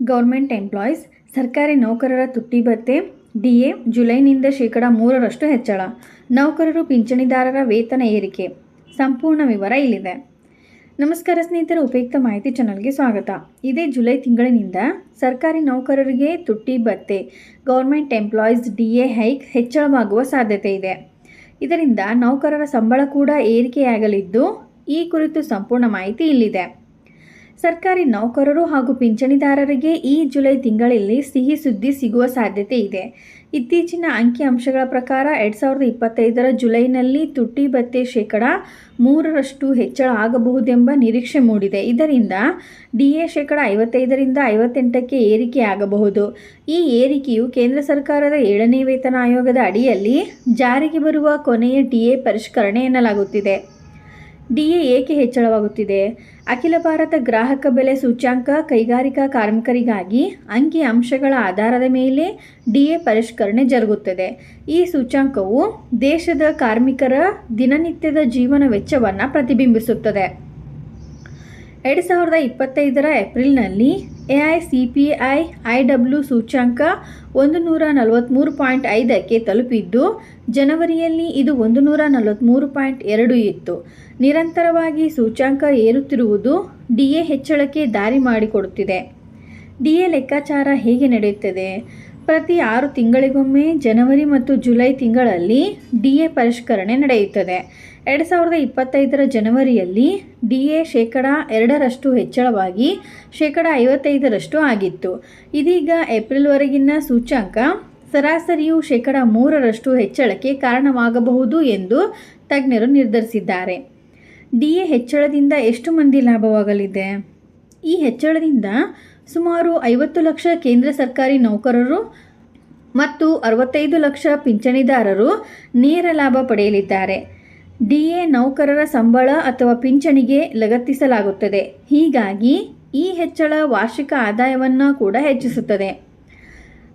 Government employees, ಸರ್ಕಾರಿ ನೌಕರರ ತುಟ್ಟಿ ಭತ್ತೆ ಡಿ ಎ ಜುಲೈನಿಂದ ಶೇಕಡಾ ಮೂರರಷ್ಟು ಹೆಚ್ಚಳ. ನೌಕರರು ಪಿಂಚಣಿದಾರರ ವೇತನ ಏರಿಕೆ. ಸಂಪೂರ್ಣ ವಿವರ ಇಲ್ಲಿದೆ. ನಮಸ್ಕಾರ ಸ್ನೇಹಿತರ, ಉಪಯುಕ್ತ ಮಾಹಿತಿ ಚಾನಲ್ಗೆ ಸ್ವಾಗತ. ಇದೇ ಜುಲೈ ತಿಂಗಳಿನಿಂದ ಸರ್ಕಾರಿ ನೌಕರರಿಗೆ ತುಟ್ಟಿ ಭತ್ತೆ, ಗೌರ್ಮೆಂಟ್ ಎಂಪ್ಲಾಯೀಸ್ ಎ ಹೈಕ್ ಹೆಚ್ಚಳವಾಗುವ ಸಾಧ್ಯತೆ ಇದೆ. ಇದರಿಂದ ನೌಕರರ ಸಂಬಳ ಕೂಡ ಏರಿಕೆಯಾಗಲಿದ್ದು, ಈ ಕುರಿತು ಸಂಪೂರ್ಣ ಮಾಹಿತಿ ಇಲ್ಲಿದೆ. ಸರ್ಕಾರಿ ನೌಕರರು ಹಾಗೂ ಪಿಂಚಣಿದಾರರಿಗೆ ಈ ಜುಲೈ ತಿಂಗಳಲ್ಲಿ ಸಿಹಿ ಸುದ್ದಿ ಸಿಗುವ ಸಾಧ್ಯತೆ ಇದೆ. ಇತ್ತೀಚಿನ ಅಂಕಿಅಂಶಗಳ ಪ್ರಕಾರ ಎರಡು ಸಾವಿರದ ಇಪ್ಪತ್ತೈದರ ಜುಲೈನಲ್ಲಿ ತುಟ್ಟಿ ಭತ್ಯೆ ಶೇಕಡ ಮೂರರಷ್ಟು ಹೆಚ್ಚಳ ಆಗಬಹುದೆಂಬ ನಿರೀಕ್ಷೆ ಮೂಡಿದೆ. ಇದರಿಂದ ಡಿ ಎ ಶೇಕಡ ಐವತ್ತೈದರಿಂದ ಐವತ್ತೆಂಟಕ್ಕೆ ಏರಿಕೆಯಾಗಬಹುದು. ಈ ಏರಿಕೆಯು ಕೇಂದ್ರ ಸರ್ಕಾರದ ಏಳನೇ ವೇತನ ಆಯೋಗದ ಅಡಿಯಲ್ಲಿ ಜಾರಿಗೆ ಬರುವ ಕೊನೆಯ ಡಿ ಎ ಪರಿಷ್ಕರಣೆ ಎನ್ನಲಾಗುತ್ತಿದೆ. ಡಿಎ ಏಕೆ ಹೆಚ್ಚಳವಾಗುತ್ತಿದೆ? ಅಖಿಲ ಭಾರತ ಗ್ರಾಹಕ ಬೆಲೆ ಸೂಚ್ಯಾಂಕ ಕೈಗಾರಿಕಾ ಕಾರ್ಮಿಕರಿಗಾಗಿ ಅಂಕಿ ಅಂಶಗಳ ಆಧಾರದ ಮೇಲೆ ಡಿಎ ಪರಿಷ್ಕರಣೆ ಜರುಗುತ್ತದೆ. ಈ ಸೂಚ್ಯಾಂಕವು ದೇಶದ ಕಾರ್ಮಿಕರ ದಿನನಿತ್ಯದ ಜೀವನ ವೆಚ್ಚವನ್ನು ಪ್ರತಿಬಿಂಬಿಸುತ್ತದೆ. ಎರಡು ಸಾವಿರದ ಇಪ್ಪತ್ತೈದರ ಏಪ್ರಿಲ್ನಲ್ಲಿ A I C P I I W ಸೂಚ್ಯಾಂಕ ಒಂದು ನೂರ ನಲವತ್ತ್ಮೂರು ಪಾಯಿಂಟ್ ಐದಕ್ಕೆ ತಲುಪಿದ್ದು, ಜನವರಿಯಲ್ಲಿ ಇದು ಒಂದು ನೂರ ನಲವತ್ತ್ಮೂರು ಪಾಯಿಂಟ್ ಎರಡು ಇತ್ತು. ನಿರಂತರವಾಗಿ ಸೂಚ್ಯಾಂಕ ಏರುತ್ತಿರುವುದು ಡಿ ಎ ಹೆಚ್ಚಳಕ್ಕೆ ದಾರಿ ಮಾಡಿಕೊಡುತ್ತಿದೆ. ಡಿ ಎ ಲೆಕ್ಕಾಚಾರ ಹೇಗೆ ನಡೆಯುತ್ತದೆ? ಪ್ರತಿ ಆರು ತಿಂಗಳಿಗೊಮ್ಮೆ ಜನವರಿ ಮತ್ತು ಜುಲೈ ತಿಂಗಳಲ್ಲಿ ಡಿ ಎ ಪರಿಷ್ಕರಣೆ ನಡೆಯುತ್ತದೆ. ಎರಡು ಸಾವಿರದ ಇಪ್ಪತ್ತೈದರ ಜನವರಿಯಲ್ಲಿ ಡಿ ಎ ಶೇಕಡ ಎರಡರಷ್ಟು ಹೆಚ್ಚಳವಾಗಿ ಶೇಕಡ ಐವತ್ತೈದರಷ್ಟು ಆಗಿತ್ತು. ಇದೀಗ ಏಪ್ರಿಲ್ವರೆಗಿನ ಸೂಚ್ಯಂಕ ಸರಾಸರಿಯು ಶೇಕಡ ಮೂರರಷ್ಟು ಹೆಚ್ಚಳಕ್ಕೆ ಕಾರಣವಾಗಬಹುದು ಎಂದು ತಜ್ಞರು ನಿರ್ಧರಿಸಿದ್ದಾರೆ. ಡಿ ಎ ಹೆಚ್ಚಳದಿಂದ ಎಷ್ಟು ಮಂದಿ ಲಾಭವಾಗಲಿದೆ? ಈ ಹೆಚ್ಚಳದಿಂದ ಸುಮಾರು ಐವತ್ತು ಲಕ್ಷ ಕೇಂದ್ರ ಸರ್ಕಾರಿ ನೌಕರರು ಮತ್ತು ಅರವತ್ತೈದು ಲಕ್ಷ ಪಿಂಚಣಿದಾರರು ನೇರ ಲಾಭ ಪಡೆಯಲಿದ್ದಾರೆ. ಡಿ ಎ ನೌಕರರ ಸಂಬಳ ಅಥವಾ ಪಿಂಚಣಿಗೆ ಲಗತ್ತಿಸಲಾಗುತ್ತದೆ. ಹೀಗಾಗಿ ಈ ಹೆಚ್ಚಳ ವಾರ್ಷಿಕ ಆದಾಯವನ್ನು ಕೂಡ ಹೆಚ್ಚಿಸುತ್ತದೆ.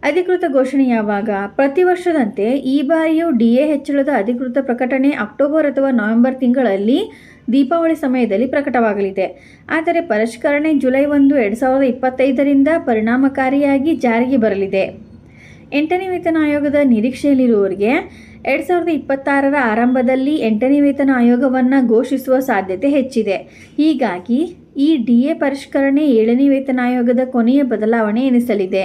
ಅಧಿಕೃತ ಘೋಷಣೆ ಯಾವಾಗ? ಪ್ರತಿ ವರ್ಷದಂತೆ ಈ ಬಾರಿಯೂ ಡಿ ಎ ಹೆಚ್ಚಳದ ಅಧಿಕೃತ ಪ್ರಕಟಣೆ ಅಕ್ಟೋಬರ್ ಅಥವಾ ನವೆಂಬರ್ ತಿಂಗಳಲ್ಲಿ ದೀಪಾವಳಿ ಸಮಯದಲ್ಲಿ ಪ್ರಕಟವಾಗಲಿದೆ. ಆದರೆ ಪರಿಷ್ಕರಣೆ ಜುಲೈ ಒಂದು, ಎರಡು ಸಾವಿರದ ಇಪ್ಪತ್ತೈದರಿಂದ ಪರಿಣಾಮಕಾರಿಯಾಗಿ ಜಾರಿಗೆ ಬರಲಿದೆ. ಎಂಟನೇ ವೇತನ ಆಯೋಗದ ನಿರೀಕ್ಷೆಯಲ್ಲಿರುವವರಿಗೆ ಎರಡು ಸಾವಿರದ ಇಪ್ಪತ್ತಾರರ ಆರಂಭದಲ್ಲಿ ಎಂಟನೇ ವೇತನ ಆಯೋಗವನ್ನು ಘೋಷಿಸುವ ಸಾಧ್ಯತೆ ಹೆಚ್ಚಿದೆ. ಹೀಗಾಗಿ ಈ ಡಿ ಎ ಪರಿಷ್ಕರಣೆ ಏಳನೇ ವೇತನ ಆಯೋಗದ ಕೊನೆಯ ಬದಲಾವಣೆ ಎನಿಸಲಿದೆ.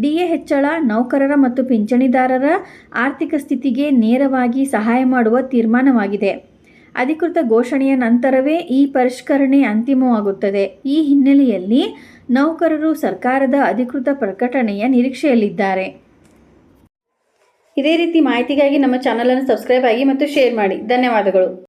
ಡಿ ಎ ಹೆಚ್ಚಳ, ನೌಕರರ ಮತ್ತು ಪಿಂಚಣಿದಾರರ ಆರ್ಥಿಕ ಸ್ಥಿತಿಗೆ ನೇರವಾಗಿ ಸಹಾಯ ಮಾಡುವ ತೀರ್ಮಾನವಾಗಿದೆ. ಅಧಿಕೃತ ಘೋಷಣೆಯ ನಂತರವೇ ಈ ಪರಿಷ್ಕರಣೆ ಅಂತಿಮವಾಗುತ್ತದೆ. ಈ ಹಿನ್ನೆಲೆಯಲ್ಲಿ ನೌಕರರು ಸರ್ಕಾರದ ಅಧಿಕೃತ ಪ್ರಕಟಣೆಯ ನಿರೀಕ್ಷೆಯಲ್ಲಿದ್ದಾರೆ. ಇದೇ ರೀತಿ ಮಾಹಿತಿಗಾಗಿ ನಮ್ಮ ಚಾನಲನ್ನು ಸಬ್ಸ್ಕ್ರೈಬ್ ಆಗಿ ಮತ್ತು ಶೇರ್ ಮಾಡಿ. ಧನ್ಯವಾದಗಳು.